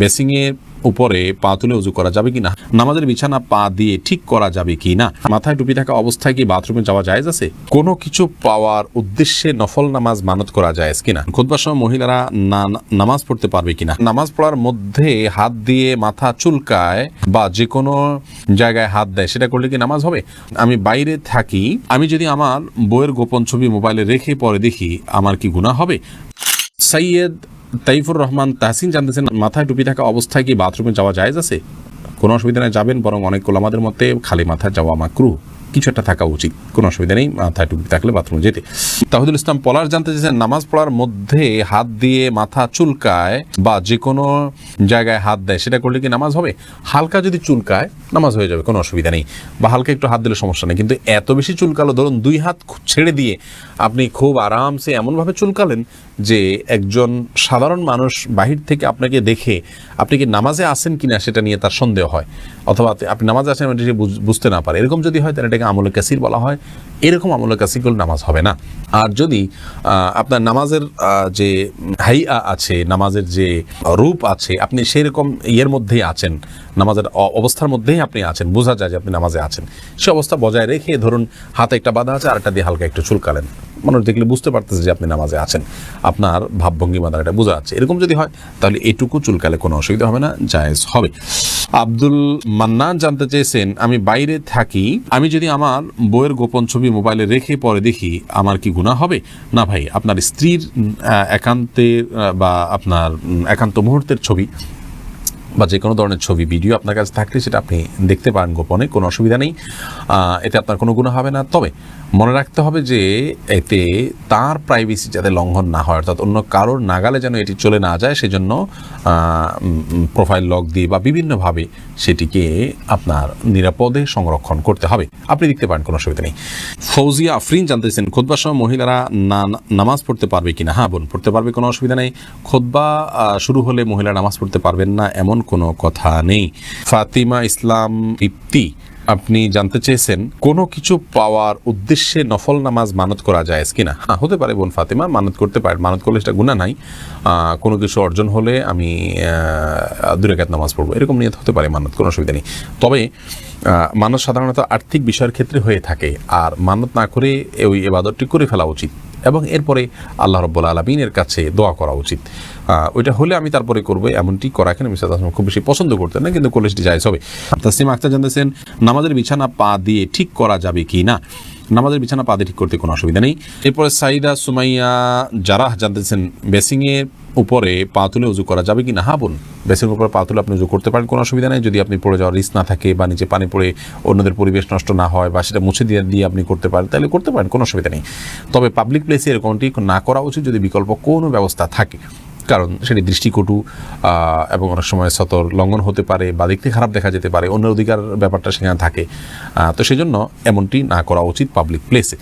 বেসিংয়ের উপরে পা তুলে উজু করা যাবে কি না নামাজের বিছানা পা দিয়ে ঠিক করা যাবে কি না মাথায় টুপি থাকা অবস্থায় কি বাথরুমে যাওয়া যায় আছে? কোনো কিছু পাওয়ার উদ্দেশ্যে নফল নামাজ মানত করা যায় কিনা? খুদবার সময় মহিলারা নামাজ পড়তে পারবে কিনা? নামাজ পড়ার মধ্যে হাত দিয়ে মাথা চুলকায় বা যে কোনো জায়গায় হাত দেয়, সেটা করলে কি নামাজ হবে? আমি বাইরে থাকি, আমি যদি আমার বইয়ের গোপন ছবি মোবাইলে রেখে পরে দেখি, আমার কি গুণা হবে? সৈয়দ তাইফুর রহমান তাহসিন জানতেছেন, মাথায় টুপি থাকা অবস্থায় কি বাথরুমে যাওয়া যায় আছে? কোনো অসুবিধা নেই, যাবেন, বরং অনেক আমাদের মতে খালি মাথায় যাওয়া মাকরু কিছু একটা থাকা উচিত, কোনো অসুবিধা নেই, মাথায় টুপি থাকলে বাথরুমে যেতে। তাহিদুল ইসলাম পলার জানতে চেয়েছেন, নামাজ পড়ার মধ্যে হাত দিয়ে মাথা চুলকায় বা যে কোনো জায়গায় হাত দেয়, সেটা করলে কি নামাজ হবে? হালকা যদি চুলকায়, নামাজ হয়ে যাবে, কোনো অসুবিধা নেই। বা হালকা একটু হাত দিলে সমস্যা নেই, কিন্তু এত বেশি চুলকালো, ধরুন দুই হাত ছেড়ে দিয়ে আপনি খুব আরামসে এমনভাবে চুলকালেন যে একজন সাধারণ মানুষ বাহির থেকে আপনাকে দেখে আপনি কি নামাজে আসেন কিনা সেটা নিয়ে তার সন্দেহ হয়, অথবা আপনি- নামাজে আসেন সে বুঝ- বুঝতে না পারে। এরকম যদি হয় তাহলে এটাকে আমলে কাসির বলা হয়। এরকম আমলে কাসির করলে নামাজ হবে না। আর যদি আপনার নামাজের যে হাইয়া আছে, নামাজের যে রূপ আছে, আপনি সেরকম ইয়ের মধ্যেই আছেন, নামাজের অবস্থার মধ্যেই আপনি আছেন, বোঝা যায় যে আপনি নামাজে আছেন। সে অবস্থা বজায় রেখে ধরুন হাতে একটা বাধা আছে আর একটা দিয়ে হালকা একটু চুলকালেন। মানুষ দেখলে বুঝতে পারতেছে যে আপনি নামাজে আছেন। আপনার ভাবভঙ্গি দ্বারা এটা বোঝা যাচ্ছে। এরকম যদি হয়, তাহলে এটুকু চুলকালে কোনো অসুবিধা হবে না, জায়েজ হবে। আব্দুল মান্নান জানতে চেয়েছেন, আমি বাইরে থাকি, আমি যদি আমার বইয়ের গোপন ছবি মোবাইলে রেখে পরে দেখি, আমার কি গুণা হবে? না ভাই, আপনার স্ত্রীর একান্তের বা আপনার একান্ত মুহূর্তের ছবি বা যে কোনো ধরনের ছবি, ভিডিও আপনার কাছে থাকলে সেটা আপনি দেখতে পারেন গোপনে, কোনো অসুবিধা নেই। এতে আপনার কোনো গুণ হবে না। তবে মনে রাখতে হবে যে এতে তার প্রাইভেসি যাতে লঙ্ঘন না হয়, অর্থাৎ অন্য কারোর নাগালে যেন এটি চলে না যায়, সেজন্য প্রোফাইল লক দিয়ে বা বিভিন্নভাবে সেটিকে আপনার নিরাপদে সংরক্ষণ করতে হবে। আপনি দেখতে পারেন, কোনো অসুবিধা নেই। ফৌজিয়া আফরিন জানতেছেন খোদবার সময় মহিলারা না, নামাজ পড়তে পারবে কিনা? হ্যাঁ বোন পড়তে পারবে, কোনো অসুবিধা নেই। খোদবা শুরু হলে মহিলা নামাজ পড়তে পারবেন না, এমন কোনো কথা নেই। ফাতিমা ইসলাম ইপ্তি আপনি জানতে চেয়েছেন, কোনো কিছু পাওয়ার উদ্দেশ্যে নফল নামাজ মানত করা যায় কিনা? হ্যাঁ হতে পারে বোন ফাতিমা, মানত করতে পারে, মানত করলে সেটা গুণা নাই। কোনো কিছু অর্জন হলে আমি দুরাকাত নামাজ পড়ব। এরকম নিয়ে হতে পারে মানত, কোনো অসুবিধা নেই। তবে মানুষ সাধারণত আর্থিক বিষয়ের ক্ষেত্রে হয়ে থাকে। আর মানত না করে ওই এবাদতটি করে ফেলা উচিত। এবং এরপরে আল্লাহ রব্বুল আলমিনের কাছে দোয়া করা উচিত। ওইটা হলে আমি তারপরে করব, এমনটি করা এখানে মিসাদ আসলাম খুব বেশি পছন্দ করতেন না, কিন্তু কলেজটি জায়জ হবে। তাসিম আক্তার জানতেছেন, নামাজের বিছানা পা দিয়ে ঠিক করা যাবে কি না? নামাজের বিছানা পা দিয়ে ঠিক করতে কোনো অসুবিধা নেই। এরপরে সাইদা সুমাইয়া জারাহ জানতেছেন, বেসিংয়ের উপরে পা তুলে উজু করা যাবে কি না হ্যাঁ বোন বেসিং উপরে পা তুলে আপনি উজু করতে পারেন, কোনো অসুবিধা নেই। যদি আপনি পড়ে যাওয়ার রিস্ক না থাকে বা নিচে পানি পড়ে অন্যদের পরিবেশ নষ্ট না হয় বা সেটা মুছে দিয়ে দিয়ে আপনি করতে পারেন, তাহলে করতে পারেন, কোনো অসুবিধা নেই। তবে পাবলিক প্লেসে এরকমটি না করা উচিত যদি বিকল্প কোনো ব্যবস্থা থাকে। কারণ সেটি দৃষ্টিকটু এবং অনেক সময় সতর লঙ্ঘন হতে পারে বা দেখতে খারাপ দেখা যেতে পারে অন্য অধিকার ব্যাপারটা সেখানে থাকে। তো সেই জন্য এমনটি না করা উচিত পাবলিক প্লেসে